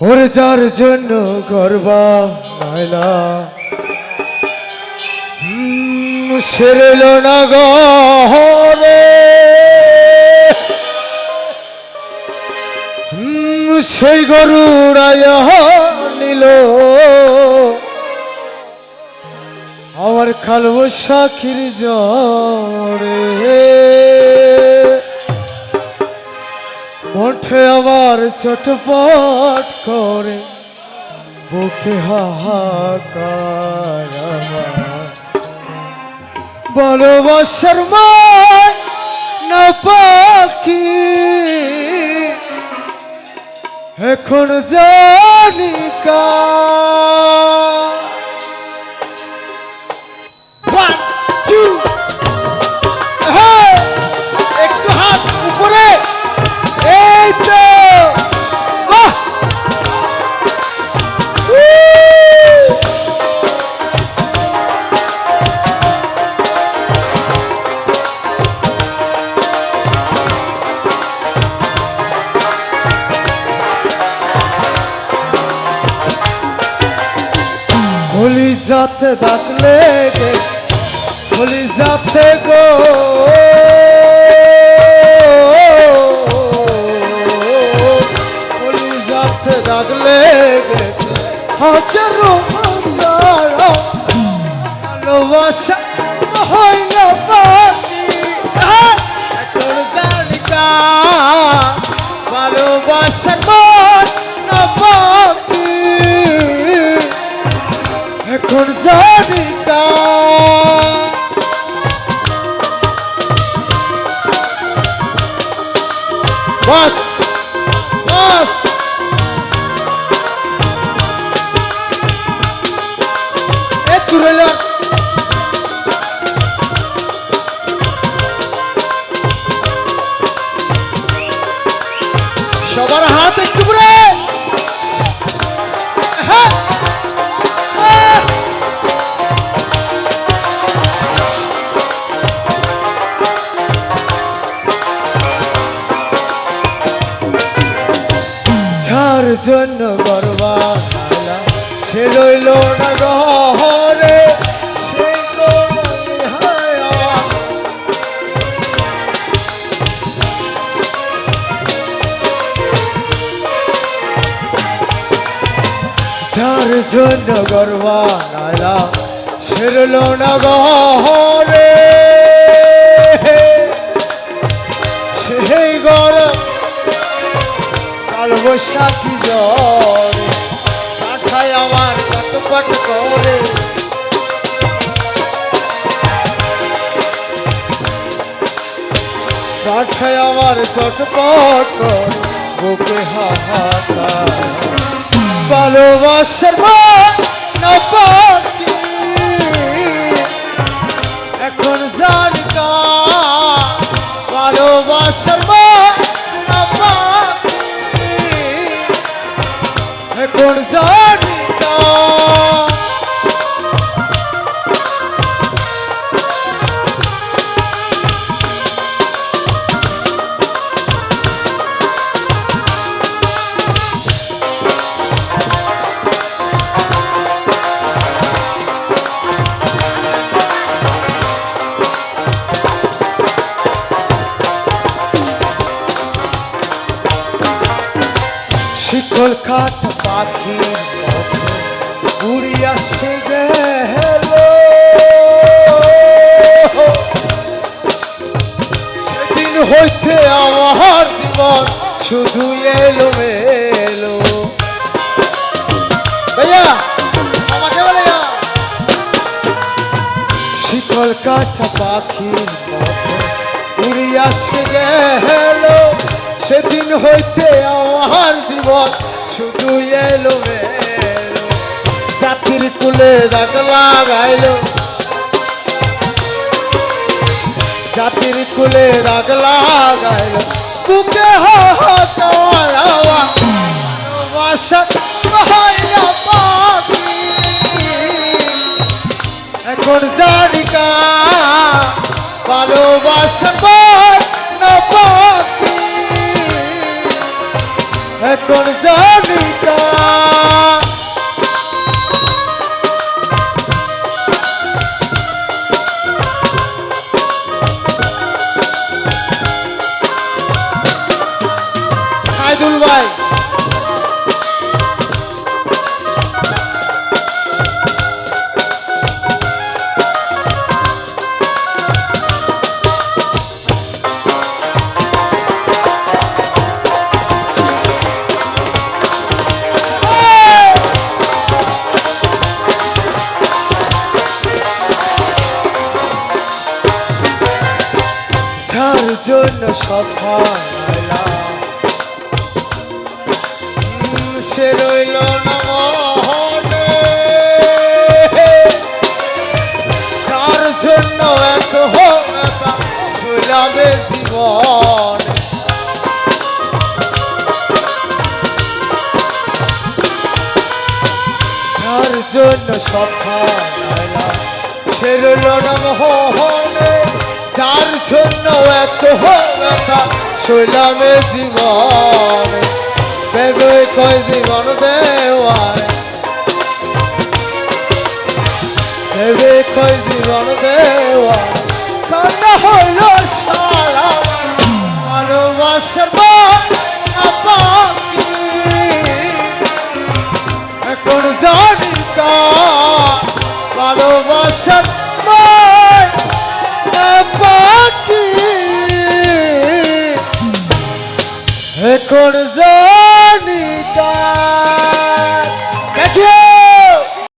ওর যার জন্য গর্বা নাইলা সেরেল না হুম, সেই গরুড়াইয়া নিল। আমার খালব সাক্ষীর জরে। মঠে আবার ছোটপট করে বুকে হাহাকার। ভালোবাসার মান না পাখি এখন জানি কা যাতে ডাকলে বলি যাতে গো। বলি যাতে ডাকলে হাজারো এ তুরেলা সবার হাত একটু হ্যাঁ। জন্য নালা সে রইল না গহরে যার জন্য গর্বা নালা সে রইল না গহরে সেই গরম কাল বৈশাখী জ্বরে। কাঠায় আমার চটপট করে। কাঠায় আমার চটপট বুকে হাহাকার ভালোবাসার না পাখি। এখন জানকা ভালোবাসার না পাখি। এখন জানি কাঠ পাখি উড়িয়া সে গেল। সেদিন হইতে আমার জীবন শুধু এলো মেলো ভাইয়া, আমাকে বলে শিকল কাঠা পাখির উড়িয়া সে গেল। সেদিন হইতে আমার জীবন শুধু এলো মেলো। জাতির কুলে দাগ লাগাইল। জাতির কুলে দাগ লাগাইল। বুকে এখন জানিকা ভালোবাসার জন্য সকাল সে রইল মহনে জন্য এত চুলাবে জীবন। যার জন্য সকাল সে রইল না মোহনে যার জন্য এত ব্যথা শৈলামে জীবন। ভেবে কয় জীবন দেওয়ার। ভেবে কয় জীবন দেওয়ার। কান্না হইল সারা। ভালোবাসার এখন জানি ভালোবাসার বাকি এখন জানি তা।